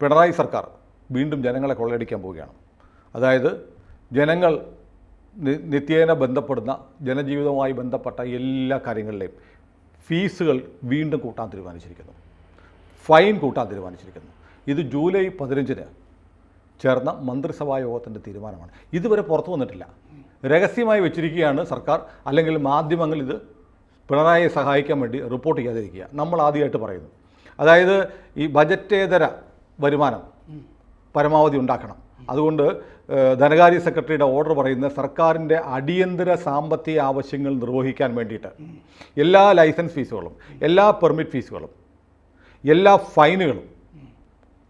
പിണറായി സർക്കാർ വീണ്ടും ജനങ്ങളെ കൊള്ളയടിക്കാൻ പോവുകയാണ്. അതായത് ജനങ്ങൾ നിത്യേന ബന്ധപ്പെടുന്ന ജനജീവിതവുമായി ബന്ധപ്പെട്ട എല്ലാ കാര്യങ്ങളിലെയും ഫീസുകൾ വീണ്ടും കൂട്ടാൻ തീരുമാനിച്ചിരിക്കുന്നു. ഫൈൻ കൂട്ടാൻ തീരുമാനിച്ചിരിക്കുന്നു. ഇത് ജൂലൈ പതിനഞ്ചിന് ചേർന്ന മന്ത്രിസഭാ യോഗത്തിന്റെ തീരുമാനമാണ്. ഇതുവരെ പുറത്തു വന്നിട്ടില്ല. രഹസ്യമായി വെച്ചിരിക്കുകയാണ് സർക്കാർ. അല്ലെങ്കിൽ മാധ്യമങ്ങൾ ഇത് പിണറായിയെ സഹായിക്കാൻ വേണ്ടി റിപ്പോർട്ട് ചെയ്യാതിരിക്കുക. നമ്മൾ ആദ്യമായിട്ട് പറയുന്നു. അതായത് ഈ ബജറ്റേതര വരുമാനം പരമാവധി ഉണ്ടാക്കണം. അതുകൊണ്ട് ധനകാര്യ സെക്രട്ടറിയുടെ ഓർഡർ പറയുന്ന സർക്കാരിന്റെ അടിയന്തര സാമ്പത്തിക ആവശ്യങ്ങൾ നിർവഹിക്കാൻ വേണ്ടിയിട്ട് എല്ലാ ലൈസൻസ് ഫീസുകളും എല്ലാ പെർമിറ്റ് ഫീസുകളും എല്ലാ ഫൈനുകളും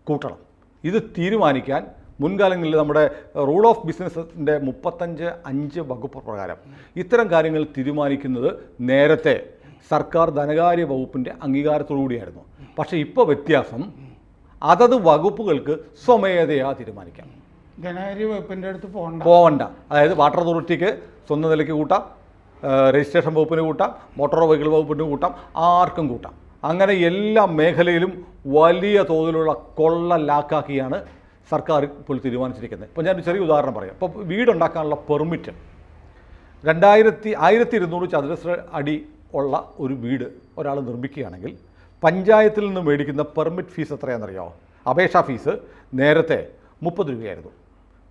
കൂട്ടണം. ഇത് തീരുമാനിക്കാൻ മുൻകാലങ്ങളിൽ നമ്മുടെ റൂൾ ഓഫ് ബിസിനസ്സിന്റെ മുപ്പത്തഞ്ച് അഞ്ച് വകുപ്പ് പ്രകാരം ഇത്തരം കാര്യങ്ങൾ തീരുമാനിക്കുന്നത് നേരത്തെ സർക്കാർ ധനകാര്യ വകുപ്പിന്റെ അംഗീകാരത്തോടുകൂടിയായിരുന്നു. പക്ഷേ ഇപ്പോൾ വ്യത്യാസം അതത് വകുപ്പുകൾക്ക് സ്വമേധയാ തീരുമാനിക്കാം. ധനകാര്യ വകുപ്പിന്റെ അടുത്ത് പോകണ്ട. പോവണ്ട. അതായത് വാട്ടർ അതോറിറ്റിക്ക് സ്വന്തം നിലയ്ക്ക് കൂട്ടാം രജിസ്ട്രേഷൻ വകുപ്പിന് കൂട്ടാം മോട്ടോർ വെഹിക്കിൾ വകുപ്പിന് കൂട്ടാം ആർക്കും കൂട്ടാം. അങ്ങനെ എല്ലാ മേഖലയിലും വലിയ തോതിലുള്ള കൊള്ള ലാക്കാക്കിയാണ് സർക്കാർ ഇപ്പോൾ തീരുമാനിച്ചിരിക്കുന്നത്. ഇപ്പോൾ ഞാൻ ചെറിയ ഉദാഹരണം പറയാം. ഇപ്പോൾ വീടുണ്ടാക്കാനുള്ള പെർമിറ്റ്. രണ്ടായിരത്തി ആയിരത്തി ഇരുന്നൂറ് ചതുരശ്ര അടി ഉള്ള ഒരു വീട് ഒരാൾ നിർമ്മിക്കുകയാണെങ്കിൽ പഞ്ചായത്തിൽ നിന്ന് മേടിക്കുന്ന പെർമിറ്റ് ഫീസ് എത്രയാണെന്നറിയോ അപേക്ഷാ ഫീസ് നേരത്തെ മുപ്പത് രൂപയായിരുന്നു.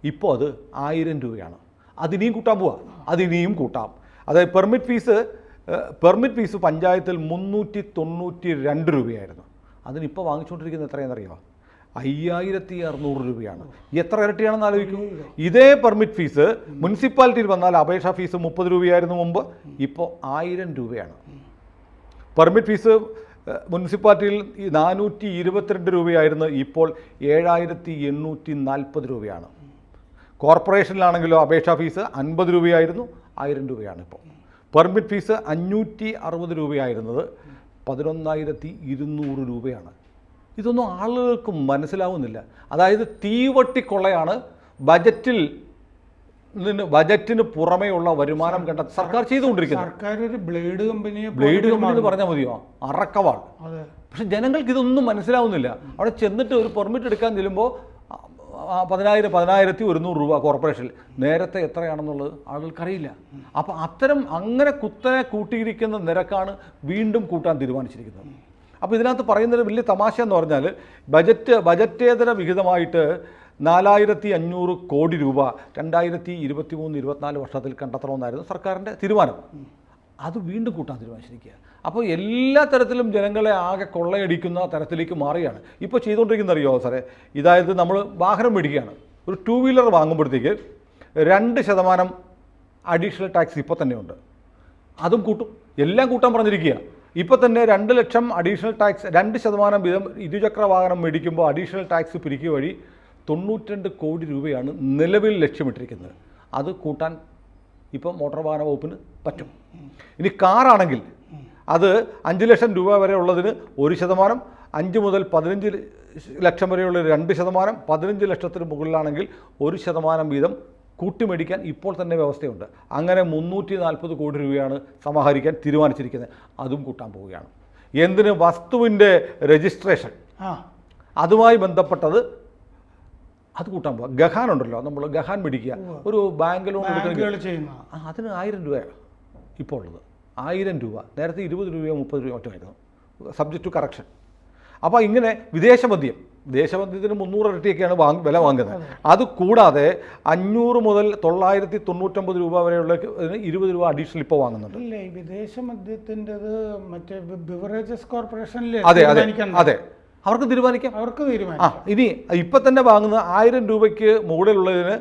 ഇപ്പോൾ അത് ആയിരം രൂപയാണ്. അതിനിയും കൂട്ടാൻ പോവാ. അതിനിയും കൂട്ടാം. അതായത് പെർമിറ്റ് ഫീസ് പെർമിറ്റ് ഫീസ് പഞ്ചായത്തിൽ മുന്നൂറ്റി തൊണ്ണൂറ്റി രണ്ട് രൂപയായിരുന്നു. അതിനിപ്പോൾ വാങ്ങിച്ചുകൊണ്ടിരിക്കുന്നത് എത്രയാണെന്നറിയോ? അയ്യായിരത്തി അറുന്നൂറ് രൂപയാണ്. എത്ര ഇരട്ടിയാണെന്ന് ആലോചിക്കും. ഇതേ പെർമിറ്റ് ഫീസ് മുനിസിപ്പാലിറ്റിയിൽ വന്നാൽ അപേക്ഷാ ഫീസ് മുപ്പത് രൂപയായിരുന്നു മുമ്പ്. ഇപ്പോൾ ആയിരം രൂപയാണ്. പെർമിറ്റ് ഫീസ് മുനിസിപ്പാലിറ്റിയിൽ നാനൂറ്റി ഇരുപത്തിരണ്ട് രൂപയായിരുന്നു ഇപ്പോൾ ഏഴായിരത്തി എണ്ണൂറ്റി നാൽപ്പത് രൂപയാണ്. കോർപ്പറേഷനിലാണെങ്കിലോ അപേക്ഷാ ഫീസ് അൻപത് രൂപയായിരുന്നു ആയിരം രൂപയാണ് ഇപ്പോൾ. പെർമിറ്റ് ഫീസ് അഞ്ഞൂറ്റി അറുപത് രൂപയായിരുന്നത് പതിനൊന്നായിരത്തി ഇരുന്നൂറ് രൂപയാണ്. ഇതൊന്നും ആളുകൾക്ക് മനസ്സിലാവുന്നില്ല. അതായത് തീവട്ടിക്കൊള്ളയാണ് ബജറ്റിൽ ബജറ്റിന് പുറമെയുള്ള വരുമാനം കണ്ട സർക്കാർ ചെയ്തുകൊണ്ടിരിക്കുന്നത് സർക്കാർ ഒരു ബ്ലേഡ് കമ്പനിയെ ബ്ലേഡ് കമ്പനി എന്ന് പറഞ്ഞാൽ മതിയോ? അറക്കവാൾ. പക്ഷെ ജനങ്ങൾക്ക് ഇതൊന്നും മനസ്സിലാവുന്നില്ല. അവിടെ ചെന്നിട്ട് ഒരു പെർമിറ്റ് എടുക്കാൻ ചെല്ലുമ്പോൾ പതിനായിരം പതിനായിരത്തി ഒരുന്നൂറ് രൂപ കോർപ്പറേഷനിൽ നേരത്തെ എത്രയാണെന്നുള്ളത് ആളുകൾക്കറിയില്ല. അപ്പോൾ അത്തരം അങ്ങനെ കുത്തനെ കൂട്ടിയിരിക്കുന്ന നിരക്കാണ് വീണ്ടും കൂട്ടാൻ തീരുമാനിച്ചിരിക്കുന്നത്. അപ്പോൾ ഇതിനകത്ത് പറയുന്നൊരു വലിയ തമാശ എന്ന് പറഞ്ഞാൽ ബജറ്റ് ബജറ്റേതര വിഹിതമായിട്ട് നാലായിരത്തി അഞ്ഞൂറ് കോടി രൂപ രണ്ടായിരത്തി ഇരുപത്തി മൂന്ന് ഇരുപത്തിനാല് വർഷത്തിൽ കണ്ടെത്തണമെന്നായിരുന്നു സർക്കാരിന്റെ തീരുമാനം. അത് വീണ്ടും കൂട്ടാൻ തീരുമാനിച്ചിരിക്കുക. അപ്പോൾ എല്ലാ തരത്തിലും ജനങ്ങളെ ആകെ കൊള്ളയടിക്കുന്ന തരത്തിലേക്ക് മാറുകയാണ്. ഇപ്പോൾ ചെയ്തുകൊണ്ടിരിക്കുന്ന അറിയോ സാറേ? ഇതായത് നമ്മൾ വാഹനം മേടിക്കുകയാണ്. ഒരു ടൂ വീലർ വാങ്ങുമ്പോഴത്തേക്ക് രണ്ട് ശതമാനം അഡീഷണൽ ടാക്സ് ഇപ്പോൾ തന്നെയുണ്ട്. അതും കൂട്ടും. എല്ലാം കൂട്ടാൻ പറഞ്ഞിരിക്കുക. ഇപ്പോൾ തന്നെ രണ്ട് ലക്ഷം അഡീഷണൽ ടാക്സ് രണ്ട് ശതമാനം വീതം ഇരുചക്ര വാഹനം മേടിക്കുമ്പോൾ അഡീഷണൽ ടാക്സ് പിരിക്കുക വഴി തൊണ്ണൂറ്റിരണ്ട് കോടി രൂപയാണ് നിലവിൽ ലക്ഷ്യമിട്ടിരിക്കുന്നത്. അത് കൂട്ടാൻ ഇപ്പം മോട്ടോർ വാഹന വകുപ്പിന് പറ്റും. ഇനി കാറാണെങ്കിൽ അത് അഞ്ച് ലക്ഷം രൂപ വരെ ഉള്ളതിന് ഒരു ശതമാനം അഞ്ച് മുതൽ പതിനഞ്ച് ലക്ഷം വരെയുള്ള രണ്ട് ശതമാനം പതിനഞ്ച് ലക്ഷത്തിന് മുകളിലാണെങ്കിൽ ഒരു ശതമാനം വീതം കൂട്ടിമേടിക്കാൻ ഇപ്പോൾ തന്നെ വ്യവസ്ഥയുണ്ട്. അങ്ങനെ മുന്നൂറ്റി നാൽപ്പത് കോടി രൂപയാണ് സമാഹരിക്കാൻ തീരുമാനിച്ചിരിക്കുന്നത്. അതും കൂട്ടാൻ പോവുകയാണ്. എന്തിന് വസ്തുവിന്റെ രജിസ്ട്രേഷൻ? അതുമായി ബന്ധപ്പെട്ടത് അത് കൂട്ടാൻ പോവാ. ഗഹാൻ ഉണ്ടല്ലോ നമ്മൾ ഗഹാൻ പിടിക്കുക ഒരു ബാങ്ക് ലോൺ എടുക്കണമെങ്കിൽ അതിന് ആയിരം രൂപയാണ് ഇപ്പോൾ ഉള്ളത്. ആയിരം രൂപ. നേരത്തെ ഇരുപത് രൂപയോ മുപ്പത് രൂപയോ മറ്റുമായിരുന്നു സബ്ജക്റ്റ് ടു കറക്ഷൻ അപ്പോൾ ഇങ്ങനെ വിദേശ മദ്യം. വിദേശ മദ്യത്തിന് മുന്നൂറ് ഇരട്ടിയൊക്കെയാണ് വാങ്ങി വില വാങ്ങുന്നത്. അത്. കൂടാതെ അഞ്ഞൂറ് മുതൽ തൊള്ളായിരത്തി തൊണ്ണൂറ്റൊമ്പത് രൂപ വരെയുള്ള ഇരുപത് രൂപ അഡീഷണൽ ഇപ്പോൾ വാങ്ങുന്നുണ്ട്. ഇല്ല വിദേശ മദ്യത്തിന്റെത് മറ്റേ ബിവറേജസ് കോർപ്പറേഷനിൽ അതെ അതെ അതെ. അവർക്ക് തീരുമാനിക്കാം. അവർക്ക് ആ തീരുമാനിക്കാം ഇനി ഇപ്പം തന്നെ വാങ്ങുന്ന ആയിരം രൂപയ്ക്ക് മുകളിലുള്ളതിന്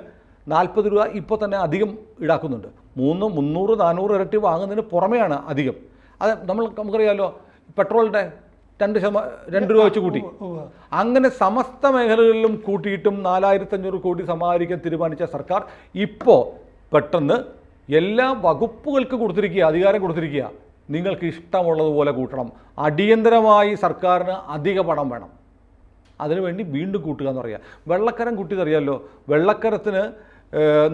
നാൽപ്പത് രൂപ ഇപ്പോൾ തന്നെ അധികം ഈടാക്കുന്നുണ്ട്. മൂന്ന് മുന്നൂറ് നാനൂറ് ഇരട്ടി വാങ്ങുന്നതിന് പുറമെയാണ് അധികം. അത് നമ്മൾ നമുക്കറിയാമല്ലോ പെട്രോളിന്റെ രണ്ട് ശതമാ രണ്ട് രൂപ വെച്ച് കൂട്ടി. അങ്ങനെ സമസ്ത മേഖലകളിലും കൂട്ടിയിട്ടും നാലായിരത്തഞ്ഞൂറ് കോടി സമാഹരിക്കാൻ തീരുമാനിച്ച സർക്കാർ ഇപ്പോൾ പെട്ടെന്ന് എല്ലാ വകുപ്പുകൾക്ക് കൊടുത്തിരിക്കുക അധികാരം കൊടുത്തിരിക്കുക. നിങ്ങൾക്ക് ഇഷ്ടമുള്ളതുപോലെ കൂട്ടണം. അടിയന്തരമായി സർക്കാരിന് അധിക പണം വേണം. അതിനുവേണ്ടി വീണ്ടും കൂട്ടുക എന്ന് പറയുക. വെള്ളക്കരം കൂട്ടിയതറിയാമല്ലോ വെള്ളക്കരത്തിന്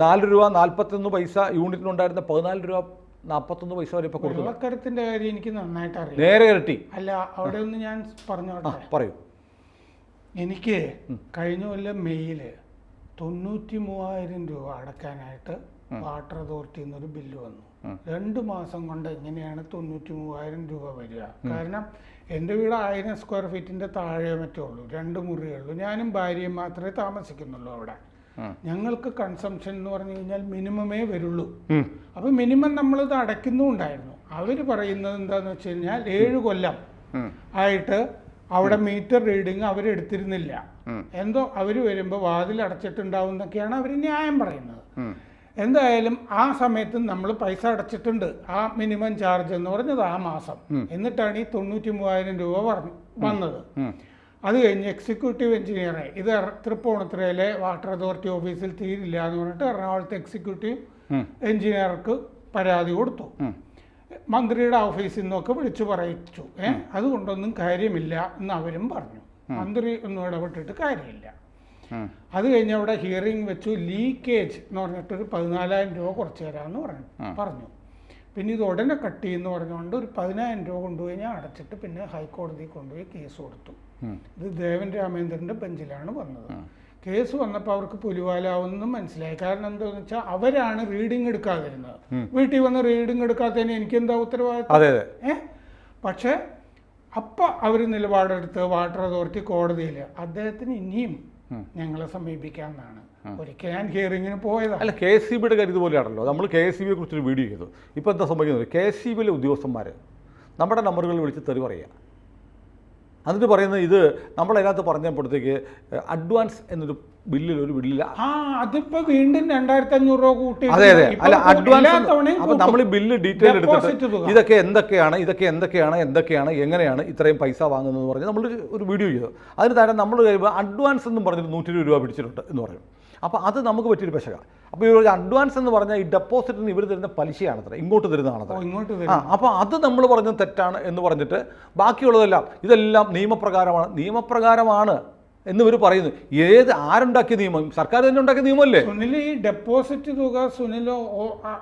നാല് രൂപ നാൽപ്പത്തൊന്ന് പൈസ യൂണിറ്റിനുണ്ടായിരുന്ന പതിനാല് രൂപ നാൽപ്പത്തൊന്ന് പൈസ വരെ ഇപ്പോൾ കൊടുക്കുന്നു. വെള്ളക്കരത്തിന്റെ കാര്യം എനിക്ക് നന്നായിട്ട് അറിയാം. നേരെ ഇരട്ടി. അല്ല അവിടെ ഒന്ന് ഞാൻ പറഞ്ഞോട്ടെ? പറയൂ. എനിക്ക് കഴിഞ്ഞ കൊല്ലം മെയ്യിൽ തൊണ്ണൂറ്റി മൂവായിരം രൂപ അടക്കാനായിട്ട് വാട്ടർ അതോറിറ്റിയിൽ നിന്നൊരു ബില്ല് വന്നു. രണ്ട് മാസം കൊണ്ട് എങ്ങനെയാണ് തൊണ്ണൂറ്റി മൂവായിരം രൂപ വരിക. കാരണം എന്റെ വീട് ആയിരം സ്ക്വയർ ഫീറ്റിന്റെ താഴെ മറ്റേ ഉള്ളൂ. രണ്ട് മുറിയേ ഉള്ളൂ. ഞാനും ഭാര്യയും മാത്രമേ താമസിക്കുന്നുള്ളൂ അവിടെ. ഞങ്ങൾക്ക് കൺസംഷൻ എന്ന് പറഞ്ഞു കഴിഞ്ഞാൽ മിനിമമേ വരുള്ളൂ. അപ്പോൾ അപ്പൊ മിനിമം നമ്മളിത് അടയ്ക്കുന്നുണ്ടായിരുന്നു. അവർ പറയുന്നത് എന്താന്ന് വെച്ച് കഴിഞ്ഞാൽ ഏഴ് കൊല്ലം ആയിട്ട് അവിടെ മീറ്റർ റീഡിങ് അവരെടുത്തിരുന്നില്ല. എന്തോ അവർ വരുമ്പോൾ വാതിൽ അടച്ചിട്ടുണ്ടാവും എന്നൊക്കെയാണ് അവർ ന്യായം പറയുന്നത്. എന്തായാലും ആ സമയത്ത് നമ്മൾ പൈസ അടച്ചിട്ടുണ്ട്. ആ മിനിമം ചാർജ് എന്ന് പറഞ്ഞത് ആ മാസം. എന്നിട്ടാണ് ഈ തൊണ്ണൂറ്റി മൂവായിരം രൂപ പറഞ്ഞു വന്നത്. അത് കഴിഞ്ഞ് എക്സിക്യൂട്ടീവ് എഞ്ചിനീയറെ ഇത് തൃപ്പൂണിത്തുറയിലെ വാട്ടർ അതോറിറ്റി ഓഫീസിൽ തീരില്ല എന്ന് പറഞ്ഞിട്ട് എറണാകുളത്തെ എക്സിക്യൂട്ടീവ് എഞ്ചിനീയർക്ക് പരാതി കൊടുത്തു. മന്ത്രിയുടെ ഓഫീസിൽ നിന്നൊക്കെ വിളിച്ചു പറയിച്ചു. ഏഹ് അതുകൊണ്ടൊന്നും കാര്യമില്ല എന്ന് അവരും പറഞ്ഞു. മന്ത്രി ഒന്നും ഇടപെട്ടിട്ട് കാര്യമില്ല. അത് കഴിഞ്ഞ അവിടെ ഹിയറിംഗ് വെച്ചു. ലീക്കേജ് എന്ന് പറഞ്ഞിട്ടൊരു പതിനാലായിരം രൂപ കുറച്ച് തരാമെന്ന് പറഞ്ഞു. പറഞ്ഞു. പിന്നെ ഇത് ഉടനെ കട്ട് ചെയ്യുമെന്ന് പറഞ്ഞുകൊണ്ട് ഒരു പതിനായിരം രൂപ കൊണ്ടുപോയി. ഞാൻ അടച്ചിട്ട് പിന്നെ ഹൈക്കോടതിയിൽ കൊണ്ടുപോയി കേസ് കൊടുത്തു. ഇത് ദേവൻ രാമേന്ദ്രന്റെ ബെഞ്ചിലാണ് വന്നത്. കേസ് വന്നപ്പോൾ അവർക്ക് പുലിവാലാവുമെന്നും മനസ്സിലായി. കാരണം എന്താണെന്ന് വെച്ചാൽ അവരാണ് റീഡിംഗ് എടുക്കാതിരുന്നത്. വീട്ടിൽ വന്ന് റീഡിംഗ് എടുക്കാത്തതിന് എനിക്കെന്താ ഉത്തരവാദിത്വം അതെ അതെ. ഏ? പക്ഷേ അപ്പം അവർ നിലപാടെടുത്ത് വാട്ടർ അതോറിറ്റി കോടതിയിൽ അദ്ദേഹത്തിന് ഇനിയും ഞങ്ങളെ സമീപിക്കാമെന്നാണ്. ഒരിക്കൽ ഞാൻ ഹിയറിങ്ങിന് പോയതാണ് അല്ല കെ എസ് സി ബിയുടെ കാര്യം ഇതുപോലെയാണല്ലോ. നമ്മൾ കെ എസ് സി ബിയെ കുറിച്ചൊരു വീഡിയോ ചെയ്തു. ഇപ്പോൾ എന്താ സംഭവിക്കുന്നത്? കെ എസ് സി ബിയിലെ ഉദ്യോഗസ്ഥന്മാർ നമ്മുടെ നമ്പറുകളിൽ വിളിച്ച് തെറി പറയുക. എന്നിട്ട് പറയുന്നത് ഇത് നമ്മളതിനകത്ത് പറഞ്ഞപ്പോഴത്തേക്ക് അഡ്വാൻസ് എന്നൊരു ബില്ലിൽ ഒരു ബില്ലില്ല. ആ അതിപ്പോ വീണ്ടും രണ്ടായിരത്തി അഞ്ഞൂറ് രൂപ കൂട്ടി. അതെ അതെ. അല്ല അഡ്വാൻസ് അപ്പൊ നമ്മൾ ഈ. ബില്ല് ഡീറ്റെയിൽ എടുത്തിട്ട് ഇതൊക്കെ എന്തൊക്കെയാണ് ഇതൊക്കെ എന്തൊക്കെയാണ് എന്തൊക്കെയാണ് എങ്ങനെയാണ് ഇത്രയും പൈസ വാങ്ങുന്നത് പറഞ്ഞ് നമ്മൾ ഒരു വീഡിയോ ചെയ്തു. അതിന് താരം നമ്മൾ കഴിയുമ്പോൾ അഡ്വാൻസ് എന്നും പറഞ്ഞിട്ട് നൂറ്റി രൂപ പിടിച്ചിട്ടുണ്ട് എന്ന് പറയും. അപ്പോൾ അത് നമുക്ക് പറ്റിയൊരു പശക. അപ്പോൾ ഇവർ അഡ്വാൻസ് എന്ന് പറഞ്ഞാൽ ഈ ഡെപ്പോസിറ്റിന് ഇവർ തരുന്ന പലിശയാണത്ര. ഇങ്ങോട്ട് തരുന്നതാണത്ര. ഇങ്ങോട്ട് ആ അപ്പോൾ അത് നമ്മൾ പറഞ്ഞത് തെറ്റാണ് എന്ന് പറഞ്ഞിട്ട് ബാക്കിയുള്ളതെല്ലാം ഇതെല്ലാം നിയമപ്രകാരമാണ്. നിയമപ്രകാരമാണ് എന്ന് ഇവർ പറയുന്നു. ഏത് ആരുണ്ടാക്കിയ നിയമം? സർക്കാർ തന്നെ ഉണ്ടാക്കിയ നിയമമല്ലേ? സുനിൽ ഈ ഡെപ്പോസിറ്റ് തുക സുനിൽ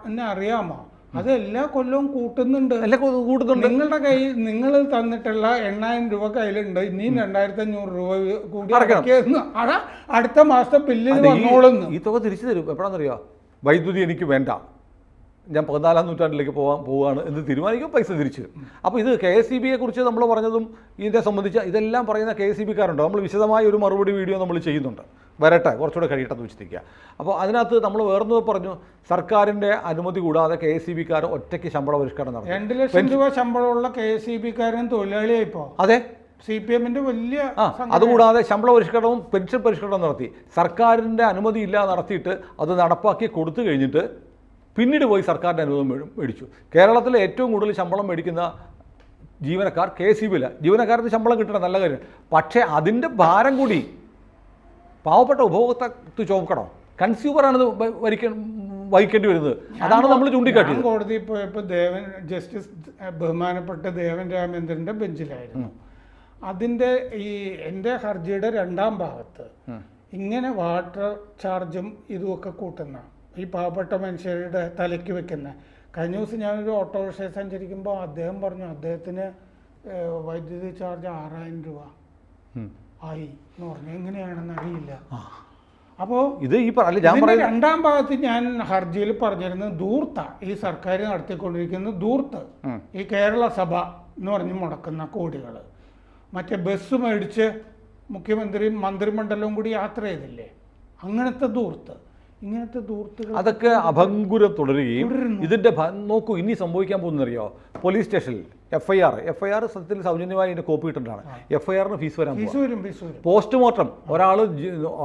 എന്നെ അറിയാമോ? അത് എല്ലാ കൊല്ലവും കൂട്ടുന്നുണ്ട്. എല്ലാം കൂട്ടുന്നുണ്ട്. നിങ്ങളുടെ കയ്യിൽ നിങ്ങൾ തന്നിട്ടുള്ള എണ്ണായിരം രൂപ കയ്യിലുണ്ട്. ഇനിയും രണ്ടായിരത്തി അഞ്ഞൂറ് രൂപ കൂടി. അടുത്ത മാസത്തെ ബില്ലിൽ വന്നോളുന്നു. ഈ തുക തിരിച്ചു തരും. എപ്പോഴാണെന്നറിയോ വൈദ്യുതി എനിക്ക് വേണ്ട. ഞാൻ പതിനാലാം നൂറ്റാണ്ടിലേക്ക് പോവാൻ പോവുകയാണ് എന്ന് തീരുമാനിക്കും പൈസ തിരിച്ചു അപ്പോൾ ഇത് കെ എസ് സി ബിയെ കുറിച്ച് നമ്മൾ പറഞ്ഞതും ഇതിനെ സംബന്ധിച്ച് ഇതെല്ലാം പറയുന്ന കെ എസ് സി ബിക്കാരുണ്ട്? നമ്മൾ വിശദമായ ഒരു മറുപടി വീഡിയോ നമ്മൾ ചെയ്യുന്നുണ്ട്. വരട്ടെ കുറച്ചുകൂടെ കഴിയട്ടെ എന്ന് വെച്ചിരിക്കുക അപ്പോൾ അതിനകത്ത് നമ്മൾ വേറൊന്ന് പറഞ്ഞു സർക്കാരിന്റെ അനുമതി കൂടാതെ കെ എസ് സി ബിക്കാർ ഒറ്റയ്ക്ക് ശമ്പള പരിഷ്കരണം നടത്തി. രണ്ട് ലക്ഷം രൂപ ശമ്പളമുള്ള കെ എസ് സി ബിക്കാരൻ തൊഴിലാളിയായിപ്പോ. അതെ. സി പി എമ്മിന്റെ വലിയ ആ. അതുകൂടാതെ ശമ്പള പരിഷ്കരണവും പെൻഷൻ പരിഷ്കരണവും നടത്തി. സർക്കാരിന്റെ അനുമതി ഇല്ലാതെ നടത്തിയിട്ട് അത് നടപ്പാക്കി കൊടുത്തു കഴിഞ്ഞിട്ട് പിന്നീട് പോയി സർക്കാരിന്റെ അനുമതി മേടി- മേടിച്ചു. കേരളത്തിലെ ഏറ്റവും കൂടുതൽ ശമ്പളം മേടിക്കുന്ന ജീവനക്കാർ കെ സി ബിയിലാണ് ജീവനക്കാർക്ക് ശമ്പളം കിട്ടണം നല്ല കാര്യം. പക്ഷേ അതിന്റെ ഭാരം കൂടി പാവപ്പെട്ട ഉപഭോക്താക്കൾ ചോക്കണം കൺസ്യൂമറാണ് ഇത് വ- വരിക്ക വഹിക്കേണ്ടി വരുന്നത്. അതാണ് നമ്മൾ ചൂണ്ടിക്കാട്ടിയത്. കോടതി പോയപ്പോൾ ദേവൻ ജസ്റ്റിസ് ബഹുമാനപ്പെട്ട ദേവൻ രാമേന്ദ്രന്റെ ബെഞ്ചിലായിരുന്നു. അതിന്റെ ഈ എന്റെ ഹർജിയുടെ രണ്ടാം ഭാഗത്ത് ഇങ്ങനെ വാട്ടർ ചാർജും ഇതുമൊക്കെ കൂട്ടുന്ന ഈ പാവപ്പെട്ട മനുഷ്യരുടെ തലയ്ക്ക് വെക്കുന്ന. കഴിഞ്ഞ ദിവസം ഞാനൊരു ഓട്ടോറിക്ഷയിൽ സഞ്ചരിക്കുമ്പോൾ അദ്ദേഹം പറഞ്ഞു അദ്ദേഹത്തിന് വൈദ്യുതി ചാർജ് ആറായിരം രൂപ ആയി എന്ന് പറഞ്ഞു. എങ്ങനെയാണെന്ന് അറിയില്ല. അപ്പോൾ ഇത് ഈ പറഞ്ഞു ഞാൻ രണ്ടാം ഭാഗത്ത് ഞാൻ ഹർജിയിൽ പറഞ്ഞിരുന്നത് ദൂർത്ത ഈ സർക്കാർ നടത്തിക്കൊണ്ടിരിക്കുന്ന ദൂർത്ത് ഈ കേരള സഭ എന്ന് പറഞ്ഞ് മുടക്കുന്ന കോടികൾ മറ്റേ ബസ് മേടിച്ച് മുഖ്യമന്ത്രിയും മന്ത്രിമണ്ഡലവും കൂടി യാത്ര ചെയ്തില്ലേ? അങ്ങനത്തെ ധൂർത്ത്. ഇങ്ങനത്തെ അതൊക്കെ അഭങ്കുരം തുടരുകയും. ഇതിന്റെ നോക്കൂ ഇനി സംഭവിക്കാൻ പോകുന്നറിയോ പോലീസ് സ്റ്റേഷനിൽ F I R F I R സത്യത്തിൽ സൗജന്യമായി ഇതിന്റെ കോപ്പി കിട്ടുന്നതാണ് എഫ് ഐ ആറിന് ഫീസ് വരാൻ പോസ്റ്റ്മോർട്ടം. ഒരാൾ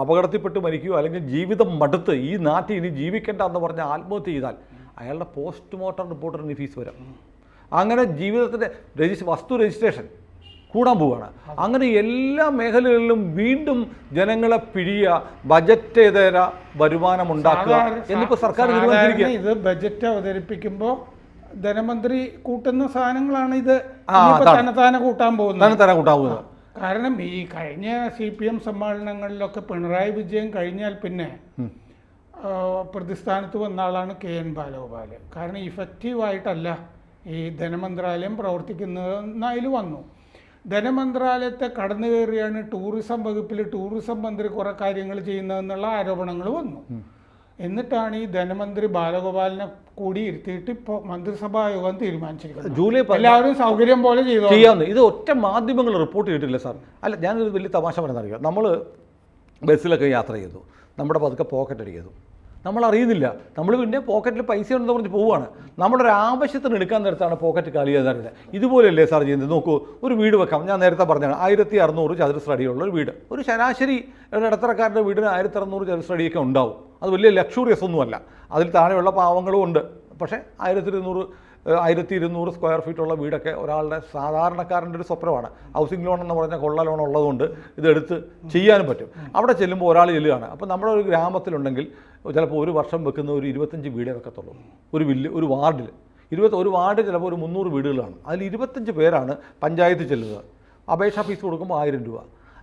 അപകടത്തിൽപ്പെട്ട് മരിക്കുകയോ അല്ലെങ്കിൽ ജീവിതം മടുത്ത് ഈ നാട്ടിൽ ഇനി ജീവിക്കേണ്ട എന്ന് പറഞ്ഞ ആത്മഹത്യ ചെയ്താൽ അയാളുടെ പോസ്റ്റ്മോർട്ടം റിപ്പോർട്ടറിന് ഫീസ് വരാം. അങ്ങനെ ജീവിതത്തിന്റെ വസ്തു രജിസ്ട്രേഷൻ കൂടാൻ പോവുകയാണ് അങ്ങനെ എല്ലാ മേഖലകളിലും വീണ്ടും ജനങ്ങളെ പിഴിയ ബജറ്റേതര വരുമാനം ഉണ്ടാക്കുക എന്നിപ്പോൾ സർക്കാർ ഇത് ബജറ്റ് അവതരിപ്പിക്കുമ്പോൾ ധനമന്ത്രി കൂട്ടുന്ന സാധനങ്ങളാണ് ഇത്. തനത്താനെ കൂട്ടാൻ പോകുന്നത്. തന്നെത്താനെ കൂട്ടാൻ പോകുന്നത്. കാരണം ഈ കഴിഞ്ഞ സി പി എം സമ്മേളനങ്ങളിലൊക്കെ പിണറായി വിജയൻ കഴിഞ്ഞാൽ പിന്നെ പ്രതിസ്ഥാനത്ത് വന്ന ആളാണ് കെ എൻ ബാലഗോപാൽ കാരണം ഇഫക്റ്റീവായിട്ടല്ല ഈ ധനമന്ത്രാലയം പ്രവർത്തിക്കുന്നതെന്ന് അതിൽ വന്നു. ധനമന്ത്രാലയത്തെ കടന്നു കയറിയാണ് ടൂറിസം വകുപ്പിൽ ടൂറിസം മന്ത്രി കുറെ കാര്യങ്ങൾ ചെയ്യുന്നതെന്നുള്ള ആരോപണങ്ങൾ വന്നു. എന്നിട്ടാണ് ഈ ധനമന്ത്രി ബാലഗോപാലിനെ കൂടി ഇരുത്തിയിട്ട് ഇപ്പോൾ മന്ത്രിസഭാ യോഗം തീരുമാനിച്ചിരിക്കുന്നത്. ജൂലൈ എല്ലാവരും സൗകര്യം പോലെ ചെയ്തു ചെയ്യാവുന്ന ഇത് ഒറ്റ മാധ്യമങ്ങൾ റിപ്പോർട്ട് ചെയ്തിട്ടില്ല സാർ. അല്ല ഞാനൊരു വലിയ തമാശ പറയുന്നറിയാം നമ്മൾ ബസ്സിലൊക്കെ യാത്ര ചെയ്തു. നമ്മുടെ പതുക്കെ പോക്കറ്റ് അടിക്കുന്നു നമ്മൾ അറിയുന്നില്ല നമ്മൾ പിന്നെ പോക്കറ്റിൽ പൈസ ഉണ്ടെന്ന് പറഞ്ഞ് പോവുകയാണ് നമ്മുടെ ഒരു ആവശ്യത്തിന് എടുക്കാൻ നേരത്താണ് പോക്കറ്റ് കാലി അറിയില്ല ഇതുപോലെയല്ലേ സാർ ചെയ്യുന്നത്? നോക്കൂ ഒരു വീട് വെക്കാം. ഞാൻ നേരത്തെ പറഞ്ഞാണ് ആയിരത്തി അറുന്നൂറ് ചതുരശ്ര അടിയുള്ള ഒരു വീട്. ഒരു ശരാശരി ഒരു ഇടത്തരക്കാരുടെ വീടിന് ആയിരത്തി അറുന്നൂറ് ചതുരശ്ര അടിയൊക്കെ ഉണ്ടാവും. അത് വലിയ ലക്ഷൂറിയസ് ഒന്നുമല്ല. അതിൽ താഴെയുള്ള പാവങ്ങളും ഉണ്ട്. പക്ഷേ ആയിരത്തി ഇരുന്നൂറ് ആയിരത്തി ഇരുന്നൂറ് സ്ക്വയർ ഫീറ്റുള്ള വീടൊക്കെ ഒരാളുടെ സാധാരണക്കാരന്റെ ഒരു സ്വപ്നമാണ്. ഹൗസിംഗ് ലോൺ എന്ന് പറഞ്ഞ കൊള്ള ലോൺ ഉള്ളതുകൊണ്ട് ഇതെടുത്ത് ചെയ്യാനും പറ്റും. അവിടെ ചെല്ലുമ്പോൾ ഒരാൾ ചെല്ലുകയാണ്. അപ്പോൾ നമ്മുടെ ഒരു ഗ്രാമത്തിലുണ്ടെങ്കിൽ ചിലപ്പോൾ ഒരു വർഷം വെക്കുന്ന ഒരു ഇരുപത്തഞ്ച് വീടേ വെക്കത്തുള്ളൂ. ഒരു വില്ല് ഒരു വാർഡിൽ ഇരുപത്തി ഒരു വാർഡ് ചിലപ്പോൾ ഒരു മുന്നൂറ് വീടുകളാണ്. അതിൽ ഇരുപത്തഞ്ച് പേരാണ് പഞ്ചായത്ത് ചെല്ലുക അപേക്ഷാ ഫീസ് കൊടുക്കുമ്പോൾ ആയിരം രൂപ.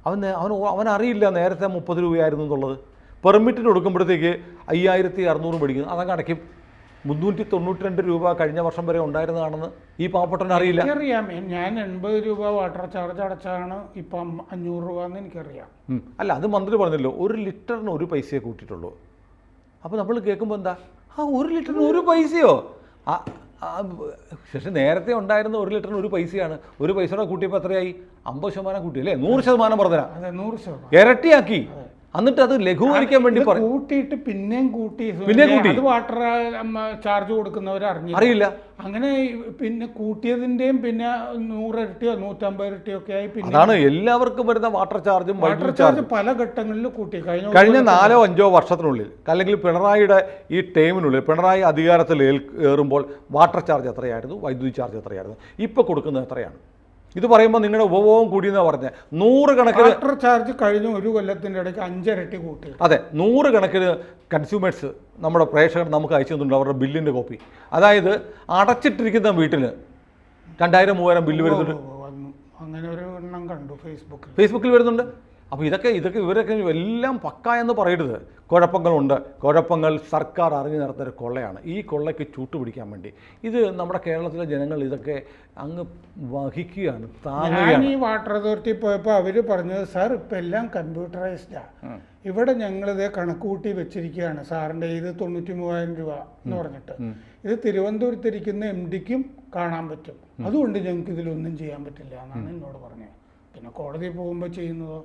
അവൻ നേ- അവൻ അവനറിയില്ല നേരത്തെ മുപ്പത് രൂപയായിരുന്നു എന്നുള്ളത്. പെർമിറ്റിന് കൊടുക്കുമ്പോഴത്തേക്ക് അയ്യായിരത്തി അറുന്നൂറ് മേടിക്കുന്നു. അതങ്ങ് അടയ്ക്കും. മുന്നൂറ്റി തൊണ്ണൂറ്റി രണ്ട് രൂപ കഴിഞ്ഞ വർഷം വരെ ഉണ്ടായിരുന്നതാണെന്ന് ഈ പാവപ്പെട്ടവന് അറിയില്ല. എനിക്കറിയാം. ഞാൻ എൺപത് രൂപ വാട്ടർ ചാർജ് അടച്ചാണ് ഇപ്പം അഞ്ഞൂറ് രൂപ എന്ന് എനിക്കറിയാം. അല്ല അത് മന്ത്രി പറഞ്ഞല്ലോ ഒരു ലിറ്ററിന് ഒരു പൈസയെ കൂട്ടിയിട്ടുള്ളൂ. അപ്പോൾ നമ്മൾ കേൾക്കുമ്പോൾ എന്താ? ആ ഒരു ലിറ്ററിന് ഒരു പൈസയോ? ആ, നേരത്തെ ഉണ്ടായിരുന്ന ഒരു ലിറ്ററിന് ഒരു പൈസയാണ്. ഒരു പൈസയുടെ കൂട്ടിയപ്പോൾ എത്രയായി? അമ്പത് ശതമാനം കൂട്ടി അല്ലേ? നൂറ് ശതമാനം ശതമാനം. ഇരട്ടിയാക്കി. എന്നിട്ട് അത് ലഘൂകരിക്കാൻ വേണ്ടി പറഞ്ഞു കൂട്ടിയിട്ട് പിന്നെയും കൂട്ടി പിന്നെ കൂട്ടി. അത് വാട്ടർ ചാർജ് കൊടുക്കുന്നവർ അറിഞ്ഞു അറിയില്ല. അങ്ങനെ പിന്നെ കൂട്ടിയതിന്റെയും പിന്നെ നൂറിരട്ടിയോ നൂറ്റമ്പത് ഇരട്ടിയോ ഒക്കെ ആയി പിന്നെ അതാണ് എല്ലാവർക്കും വരുന്ന വാട്ടർ ചാർജും വാട്ടർ ചാർജ് പല ഘട്ടങ്ങളിലും കൂട്ടി. കഴിഞ്ഞ കഴിഞ്ഞ നാലോ അഞ്ചോ വർഷത്തിനുള്ളിൽ അല്ലെങ്കിൽ പിണറായിയുടെ ഈ ടൈമിനുള്ളിൽ പിണറായി അധികാരത്തിൽ ഏറുമ്പോൾ വാട്ടർ ചാർജ് എത്രയായിരുന്നു? വൈദ്യുതി ചാർജ് എത്രയായിരുന്നു? ഇപ്പോൾ കൊടുക്കുന്നത് എത്രയാണ്? ഇത് പറയുമ്പോൾ നിങ്ങളുടെ ഉപഭോഗം കൂടിയെന്നാണ് പറഞ്ഞത് നൂറുകണക്കിന് വാട്ടർ ചാർജ് കഴിഞ്ഞ ഒരു കൊല്ലത്തിന്റെ ഇടയ്ക്ക് അഞ്ചിരട്ടി കൂട്ടി. അതെ നൂറുകണക്കിന് കൺസ്യൂമേഴ്സ് നമ്മുടെ പ്രേക്ഷകർ നമുക്ക് അയച്ചു തന്നിട്ടുണ്ട് അവരുടെ ബില്ലിന്റെ കോപ്പി. അതായത് അടച്ചിട്ടിരിക്കുന്ന വീട്ടിന് രണ്ടായിരം മൂവായിരം ബില്ല് വരുന്നുണ്ട്. അങ്ങനെ ഒരു എണ്ണം കണ്ടു ഫേസ്ബുക്കിൽ ഫേസ്ബുക്കിൽ വരുന്നുണ്ട്. അപ്പോൾ ഇതൊക്കെ ഇതൊക്കെ ഇവരൊക്കെ എല്ലാം പക്ക എന്ന് പറയരുത്. കുഴപ്പങ്ങളുണ്ട്. കുഴപ്പങ്ങൾ സർക്കാർ അറിഞ്ഞു നടത്തുന്ന ഒരു കൊള്ളയാണ്. ഈ കൊള്ളയ്ക്ക് ചൂട്ടുപിടിക്കാൻ വേണ്ടി. ഇത് നമ്മുടെ കേരളത്തിലെ ജനങ്ങൾ ഇതൊക്കെ അങ്ങ് വഹിക്കുകയാണ് താങ്ങുകയാണ്. ഈ വാട്ടർ അതോറിറ്റി പോയപ്പോൾ അവർ പറഞ്ഞത് സാർ ഇപ്പം എല്ലാം കമ്പ്യൂട്ടറൈസ്ഡാ. ഇവിടെ ഞങ്ങളിത് കണക്കുകൂട്ടി വെച്ചിരിക്കുകയാണ്. സാറിന്റെ ഇത് തൊണ്ണൂറ്റി മൂവായിരം രൂപ എന്ന് പറഞ്ഞിട്ട്. ഇത് തിരുവനന്തപുരത്തിരിക്കുന്ന എം ഡിക്കും കാണാൻ പറ്റും. അതുകൊണ്ട് ഞങ്ങൾക്ക് ഇതിലൊന്നും ചെയ്യാൻ പറ്റില്ല എന്നാണ് എന്നോട് പറഞ്ഞത്. പിന്നെ കോടതി പോകുമ്പോൾ ചെയ്യുന്നതോ?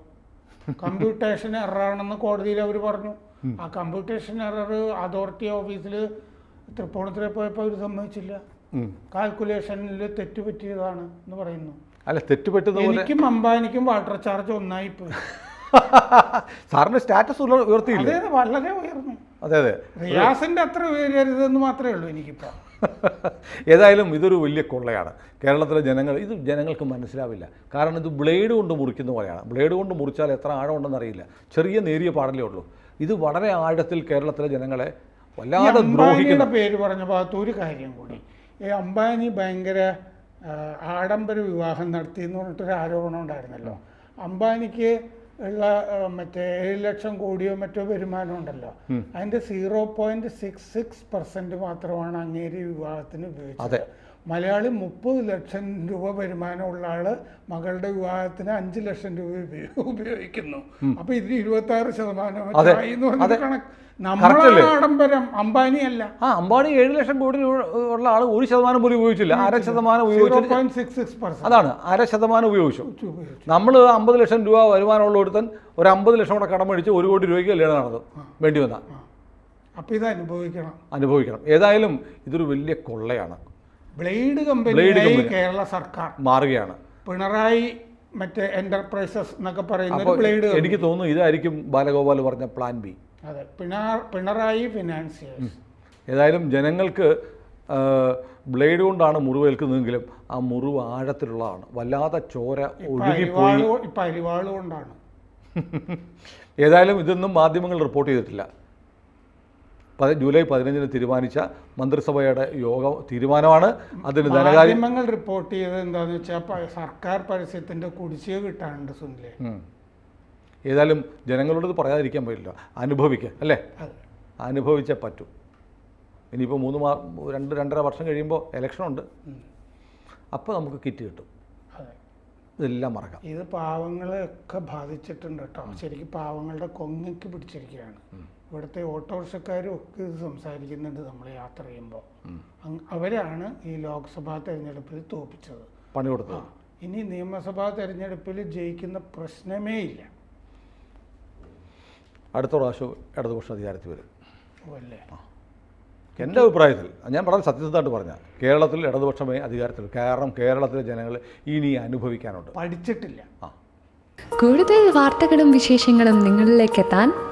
കമ്പ്യൂട്ടേഷൻ എററാണെന്ന് കോടതിയിൽ അവർ പറഞ്ഞു. ആ കമ്പ്യൂട്ടേഷൻ എറർ അതോറിറ്റി ഓഫീസിൽ തൃപ്പൂണിത്തുറ പോയപ്പോൾ അവർ സമ്മതിച്ചില്ല. കാൽക്കുലേഷനിൽ തെറ്റുപറ്റിയതാണ് എന്ന് പറയുന്നു. അല്ല തെറ്റുപറ്റുന്ന പോലെ എനിക്കും അംബാനിക്കും വാട്ടർ ചാർജ് ഒന്നായി പോയി സാറിന്റെ സ്റ്റാറ്റസ് ഉയർത്തിയില്ല? വളരെ ഉയർന്നു. അതെ അതെ. റിയാസിന്റെ അത്ര ഉയരരുതെന്ന് മാത്രമേ ഉള്ളൂ എനിക്കിപ്പോ. ഏതായാലും ഇതൊരു വലിയ കൊള്ളയാണ്. കേരളത്തിലെ ജനങ്ങൾ ഇത് ജനങ്ങൾക്ക് മനസ്സിലാവില്ല. കാരണം ഇത് ബ്ലേഡ് കൊണ്ട് മുറിക്കുന്ന പോലെയാണ്. ബ്ലേഡ് കൊണ്ട് മുറിച്ചാൽ എത്ര ആഴമുണ്ടെന്ന് അറിയില്ല. ചെറിയ നേരിയ പാടലേ ഉള്ളൂ. ഇത് വളരെ ആഴത്തിൽ കേരളത്തിലെ ജനങ്ങളെ വല്ലാതെ ദ്രോഹിക്കുന്ന. പേര് പറഞ്ഞ ഭാഗത്ത് ഒരു കാര്യം കൂടി. ഈ അംബാനി ഭയങ്കര ആഡംബര വിവാഹം നടത്തി എന്ന് പറഞ്ഞിട്ടൊരു ആരോപണം ഉണ്ടായിരുന്നല്ലോ. അംബാനിക്ക് ഉള്ള മറ്റേ ഏഴ് ലക്ഷം കോടിയോ മറ്റോ വരുമാനം ഉണ്ടല്ലോ. അതിന്റെ zero point six six percent മാത്രമാണ് അങ്ങേരി വിവാഹത്തിന് ഉപയോഗിച്ചത്. മലയാളി മുപ്പത് ലക്ഷം രൂപ വരുമാനമുള്ള ആൾ മകളുടെ വിവാഹത്തിന് അഞ്ച് ലക്ഷം രൂപ ഉപയോഗിക്കുന്നു. അപ്പൊ ഇതിന് ഇരുപത്തി ആറ് ശതമാനം നമ്മളാണ് അല്ലേ? ആഡംബരം. അംബാനി ആ അമ്പാടി ഏഴ് ലക്ഷം കോടി രൂപ ഉള്ള ആൾ ഒരു ശതമാനം പോലും ഉപയോഗിച്ചില്ല. അര ശതമാനം ഉപയോഗിച്ചു അതാണ്. അര ശതമാനം ഉപയോഗിച്ചു. നമ്മൾ അമ്പത് ലക്ഷം രൂപ വരുമാനമുള്ള ഒരുത്തൻ ഒരു അമ്പത് ലക്ഷം കൂടെ കടമടിച്ച് ഒരു കോടി രൂപയ്ക്ക് കല്യാണം നടന്നു. വേണ്ടി വന്ന. അപ്പൊ ഇത് അനുഭവിക്കണം. അനുഭവിക്കണം. ഏതായാലും ഇതൊരു വലിയ കൊള്ളയാണ്. ബ്ലേഡ് കമ്പനി കേരള സർക്കാർ മാറുകയാണ്. പിണറായി മറ്റേ എന്റർപ്രൈസസ് എന്നൊക്കെ പറയുന്ന ബ്ലേഡ് എനിക്ക് തോന്നുന്നു ഇതായിരിക്കും ബാലഗോപാൽ പറഞ്ഞ പ്ലാൻ ബി. അതെ പിണറായി ഫിനാൻസിയേഴ്സ്. ഏതായാലും ജനങ്ങൾക്ക് ബ്ലേഡ് കൊണ്ടാണ് മുറിവേൽക്കുന്നതെങ്കിലും ആ മുറിവ് ആഴത്തിലുള്ളതാണ്. വല്ലാതെ ചോര ഒഴുകിപ്പോയി. ഇപ്പം ഇപ്പൊ അരിവാൾ കൊണ്ടാണ്. ഏതായാലും ഇതൊന്നും മാധ്യമങ്ങൾ റിപ്പോർട്ട് ചെയ്തിട്ടില്ല. ജൂലൈ പതിനഞ്ചിന് തീരുമാനിച്ച മന്ത്രിസഭയുടെ യോഗ തീരുമാനമാണ്. അതിന് ധനകാര്യ റിപ്പോർട്ട് ചെയ്തത് എന്താന്ന് വെച്ചാൽ സർക്കാർ പരസ്യത്തിന്റെ കുടിശ്ശിക കിട്ടാനുണ്ട് സുനിലെ. ഏതായാലും ജനങ്ങളോട് പറയാതിരിക്കാൻ പറ്റില്ല. അനുഭവിക്കുക അല്ലേ? അനുഭവിച്ചേ പറ്റൂ. ഇനിയിപ്പോൾ മൂന്ന് മാ രണ്ട് രണ്ടര വർഷം കഴിയുമ്പോൾ ഇലക്ഷനുണ്ട്. അപ്പോൾ നമുക്ക് കിറ്റ് കിട്ടും. ഇതെല്ലാം മറക്കാം. ഇത് പാവങ്ങളെയൊക്കെ ബാധിച്ചിട്ടുണ്ട് കേട്ടോ. ശരിക്കും പാവങ്ങളുടെ കൊങ്ങയ്ക്ക് പിടിച്ചിരിക്കുകയാണ്. ഇവിടുത്തെ ഓട്ടോറിക്ഷക്കാരും ഒക്കെ ഇത് സംസാരിക്കുന്നുണ്ട് നമ്മൾ യാത്ര ചെയ്യുമ്പോൾ. അവരാണ് ഈ ലോക്സഭാ തെരഞ്ഞെടുപ്പിൽ തോപ്പിച്ചത്. പണി കൊടുത്തത്. ഇനി നിയമസഭാ തെരഞ്ഞെടുപ്പിൽ ജയിക്കുന്ന പ്രശ്നമേ ഇല്ല. അടുത്ത പ്രാവശ്യം ഇടതുപക്ഷം അധികാരത്തിൽ വരും. ഓ അല്ലേ? എന്റെ അഭിപ്രായത്തിൽ ഞാൻ വളരെ സത്യസന്ധമായിട്ട് പറഞ്ഞ കേരളത്തിൽ ഇടതുപക്ഷമേ അധികാരത്തിൽ കാരണം കേരളത്തിലെ ജനങ്ങൾ ഇനി അനുഭവിക്കാനുണ്ട്. പഠിച്ചിട്ടില്ല. കൂടുതൽ വാർത്തകളും വിശേഷങ്ങളും നിങ്ങളിലേക്ക് എത്താൻ